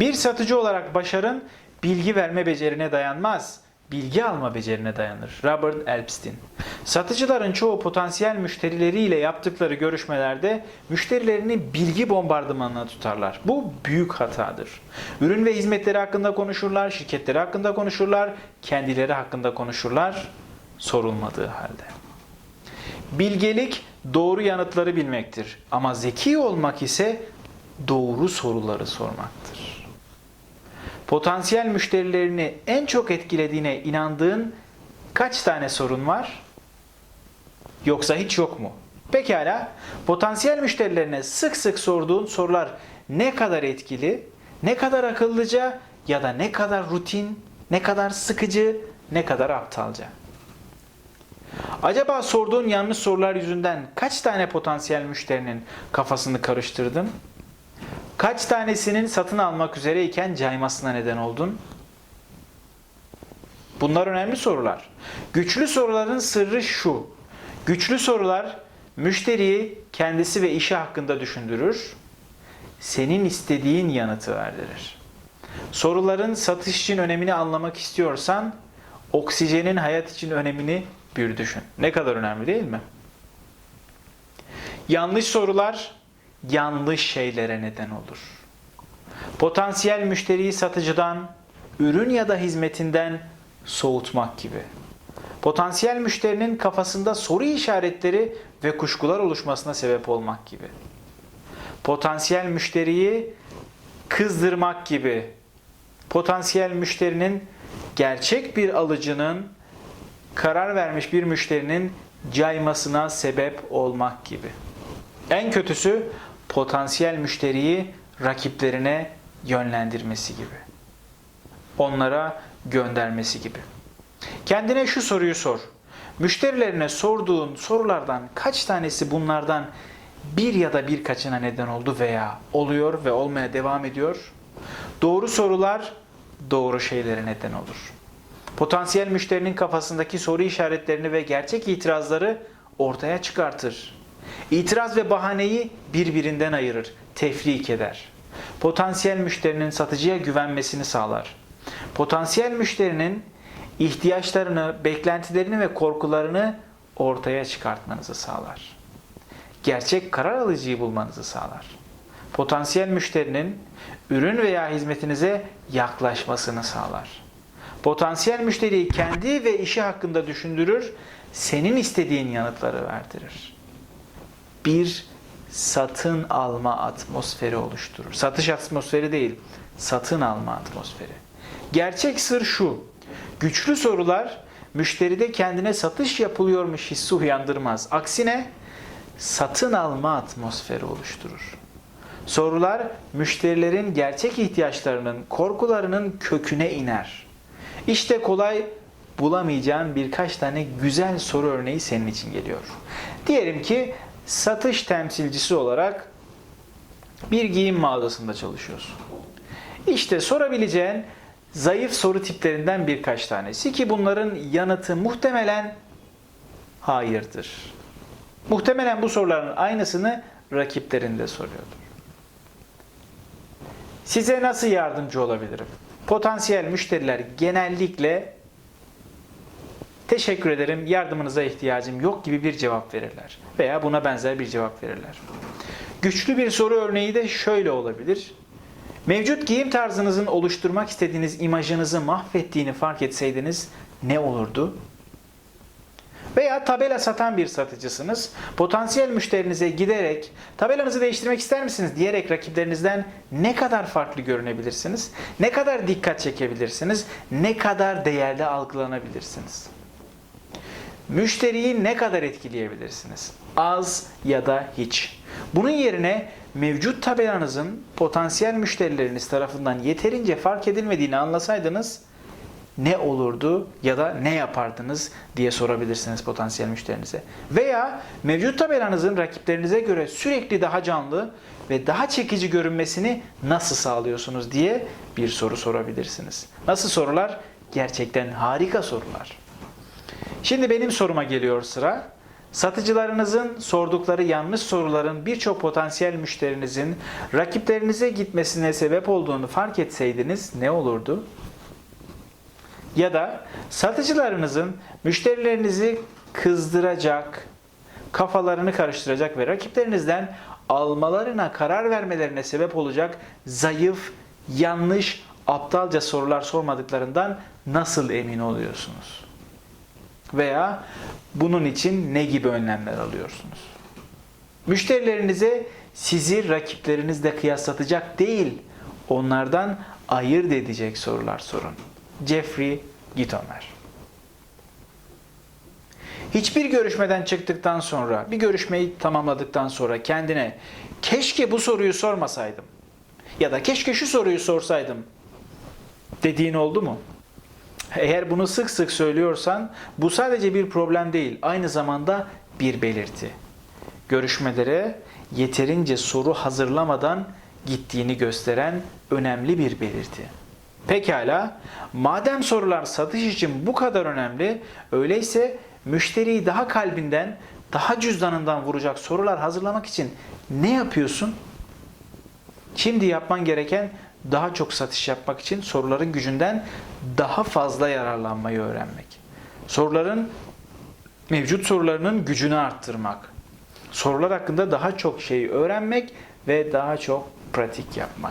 Bir satıcı olarak başarın bilgi verme becerine dayanmaz. Bilgi alma becerine dayanır. Robert Elpstein. Satıcıların çoğu potansiyel müşterileriyle yaptıkları görüşmelerde müşterilerini bilgi bombardımanına tutarlar. Bu büyük hatadır. Ürün ve hizmetleri hakkında konuşurlar, şirketleri hakkında konuşurlar, kendileri hakkında konuşurlar sorulmadığı halde. Bilgelik doğru yanıtları bilmektir ama zeki olmak ise doğru soruları sormaktır. Potansiyel müşterilerini en çok etkilediğine inandığın kaç tane sorun var? Yoksa hiç yok mu? Pekala, potansiyel müşterilerine sık sık sorduğun sorular ne kadar etkili, ne kadar akıllıca ya da ne kadar rutin, ne kadar sıkıcı, ne kadar aptalca? Acaba sorduğun yanlış sorular yüzünden kaç tane potansiyel müşterinin kafasını karıştırdın? Kaç tanesinin satın almak üzereyken caymasına neden oldun? Bunlar önemli sorular. Güçlü soruların sırrı şu. Güçlü sorular müşteriyi kendisi ve işi hakkında düşündürür. Senin istediğin yanıtı verdirir. Soruların satış için önemini anlamak istiyorsan oksijenin hayat için önemini bir düşün. Ne kadar önemli değil mi? Yanlış sorular yanlış şeylere neden olur. Potansiyel müşteriyi satıcıdan, ürün ya da hizmetinden soğutmak gibi. Potansiyel müşterinin kafasında soru işaretleri ve kuşkular oluşmasına sebep olmak gibi. Potansiyel müşteriyi kızdırmak gibi. Potansiyel müşterinin gerçek bir alıcının karar vermiş bir müşterinin caymasına sebep olmak gibi. En kötüsü potansiyel müşteriyi rakiplerine yönlendirmesi gibi. Onlara göndermesi gibi. Kendine şu soruyu sor. Müşterilerine sorduğun sorulardan kaç tanesi bunlardan bir ya da birkaçına neden oldu veya oluyor ve olmaya devam ediyor? Doğru sorular doğru şeylere neden olur. Potansiyel müşterinin kafasındaki soru işaretlerini ve gerçek itirazları ortaya çıkartır. İtiraz ve bahaneyi birbirinden ayırır, tefrik eder. Potansiyel müşterinin satıcıya güvenmesini sağlar. Potansiyel müşterinin ihtiyaçlarını, beklentilerini ve korkularını ortaya çıkartmanızı sağlar. Gerçek karar alıcıyı bulmanızı sağlar. Potansiyel müşterinin ürün veya hizmetinize yaklaşmasını sağlar. Potansiyel müşteriyi kendi ve işi hakkında düşündürür, senin istediğin yanıtları verdirir. Bir satın alma atmosferi oluşturur. Satış atmosferi değil, satın alma atmosferi. Gerçek sır şu. Güçlü sorular müşteride kendine satış yapılıyormuş hissi uyandırmaz. Aksine satın alma atmosferi oluşturur. Sorular müşterilerin gerçek ihtiyaçlarının, korkularının köküne iner. İşte kolay bulamayacağın birkaç tane güzel soru örneği senin için geliyor. Diyelim ki satış temsilcisi olarak bir giyim mağazasında çalışıyorsun. İşte sorabileceğin zayıf soru tiplerinden birkaç tanesi ki bunların yanıtı muhtemelen hayırdır. Muhtemelen bu soruların aynısını rakiplerinde soruyordur. Size nasıl yardımcı olabilirim? Potansiyel müşteriler genellikle teşekkür ederim yardımınıza ihtiyacım yok gibi bir cevap verirler. Veya buna benzer bir cevap verirler. Güçlü bir soru örneği de şöyle olabilir. Mevcut giyim tarzınızın oluşturmak istediğiniz imajınızı mahvettiğini fark etseydiniz ne olurdu? Veya tabela satan bir satıcısınız. Potansiyel müşterinize giderek tabelanızı değiştirmek ister misiniz diyerek rakiplerinizden ne kadar farklı görünebilirsiniz? Ne kadar dikkat çekebilirsiniz? Ne kadar değerli algılanabilirsiniz? Müşteriyi ne kadar etkileyebilirsiniz? Az ya da hiç. Bunun yerine mevcut tabelanızın potansiyel müşterileriniz tarafından yeterince fark edilmediğini anlasaydınız ne olurdu ya da ne yapardınız diye sorabilirsiniz potansiyel müşterinize. Veya mevcut tabelanızın rakiplerinize göre sürekli daha canlı ve daha çekici görünmesini nasıl sağlıyorsunuz diye bir soru sorabilirsiniz. Nasıl sorular? Gerçekten harika sorular. Şimdi benim soruma geliyor sıra. Satıcılarınızın sordukları yanlış soruların birçok potansiyel müşterinizin rakiplerinize gitmesine sebep olduğunu fark etseydiniz ne olurdu? Ya da satıcılarınızın müşterilerinizi kızdıracak, kafalarını karıştıracak ve rakiplerinizden almalarına karar vermelerine sebep olacak zayıf, yanlış, aptalca sorular sormadıklarından nasıl emin oluyorsunuz? Veya bunun için ne gibi önlemler alıyorsunuz? Müşterilerinize sizi rakiplerinizle kıyaslatacak değil, onlardan ayırt edecek sorular sorun. Jeffrey Gitomer Hiçbir görüşmeden çıktıktan sonra, bir görüşmeyi tamamladıktan sonra kendine keşke bu soruyu sormasaydım ya da keşke şu soruyu sorsaydım dediğin oldu mu? Eğer bunu sık sık söylüyorsan bu sadece bir problem değil, aynı zamanda bir belirti. Görüşmelere yeterince soru hazırlamadan gittiğini gösteren önemli bir belirti. Pekala, madem sorular satış için bu kadar önemli, öyleyse müşteriyi daha kalbinden, daha cüzdanından vuracak sorular hazırlamak için ne yapıyorsun? Şimdi yapman gereken daha çok satış yapmak için soruların gücünden daha fazla yararlanmayı öğrenmek. Soruların mevcut sorularının gücünü arttırmak. Sorular hakkında daha çok şey öğrenmek ve daha çok pratik yapmak.